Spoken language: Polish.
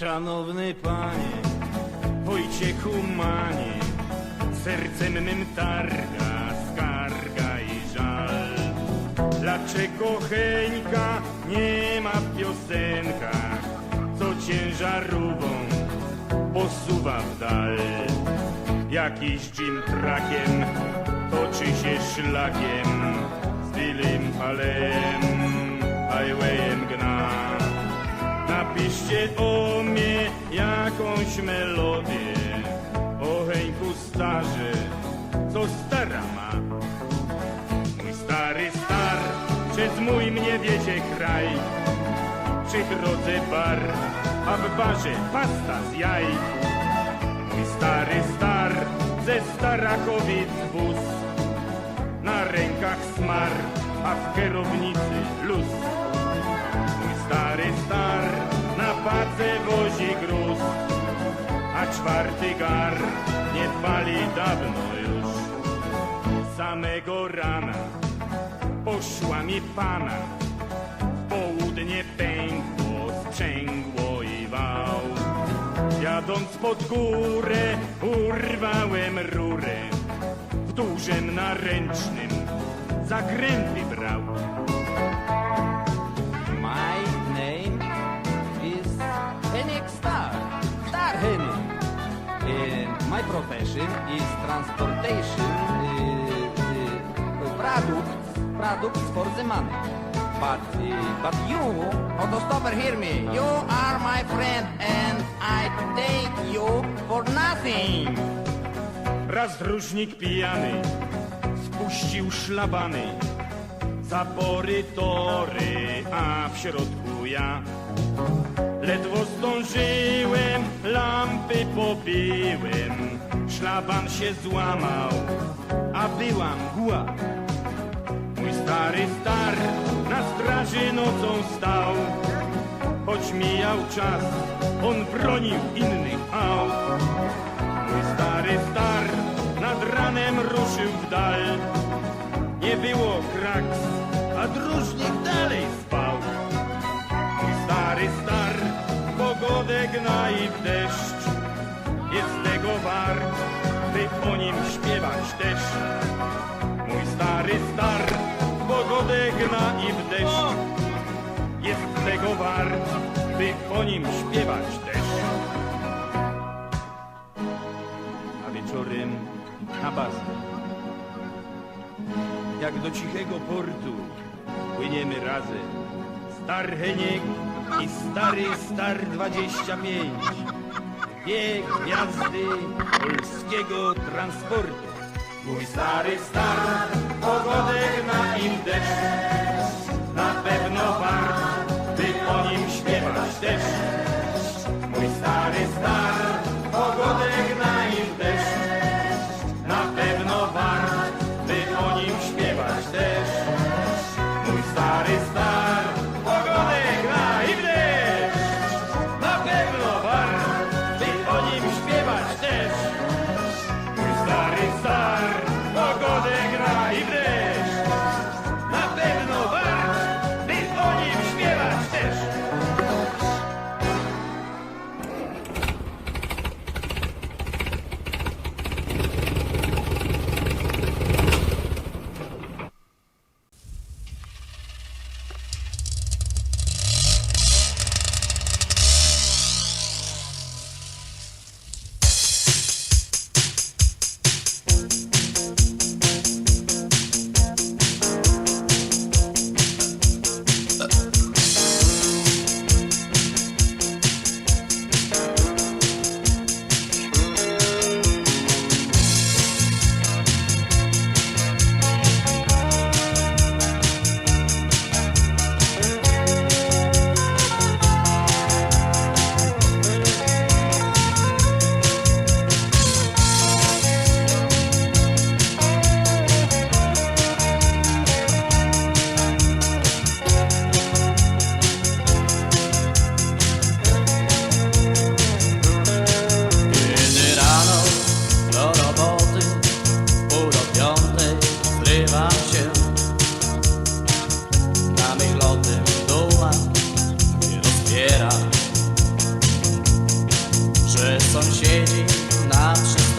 Szanowny panie, Wojciechu Manie, sercem mym targa skarga i żal. Dlaczego Heńka nie ma w piosenkach, co ciężarówką posuwa w dal? Jakiś Jim trakiem toczy się szlakiem z Billym Palem, highwayem gna. Napiszcie o jakąś melodię O Heńku starzy, co stara ma. Mój stary star, przez mój mnie wiecie kraj? Przy drodze bar, a w barze pasta z jaj. Mój stary star, ze Starakowic wóz. Na rękach smar, a w kierownicy luz. Mój stary star na a czwarty gar nie pali dawno już. Samego rana poszła mi pana, południe pękło, sprzęgło i wał. Jadąc pod górę urwałem rurę, w dużym naręcznym zakręty brał. My profession is transportation uh, uh, products, products for the money. But, uh, but you, Autostopper, hear me. You are my friend and I take you for nothing. Raz różnik pijany spuścił szlabany, zapory tory, a w środku ja. Ledwo lampy pobiłem, szlaban się złamał, a była mgła. Mój stary star na straży nocą stał, choć mijał czas, on bronił innych aut. Mój stary star nad ranem ruszył w dal. Nie było kraks, a dróżnik dalej spał. Mój stary star pogodę gna i deszcz. Też. Mój stary star pogodę gna i w deszcz. Jest tego wart, by o nim śpiewać też. a wieczorem na bazę. Jak do cichego portu płyniemy razem. Star Heniek i stary Star 25. Dwie gwiazdy polskiego transportu. Mój stary star, pogodę na im deszcz. Na pewno wart, by o nim śpiewać też. że sąsiedzi na wszystko.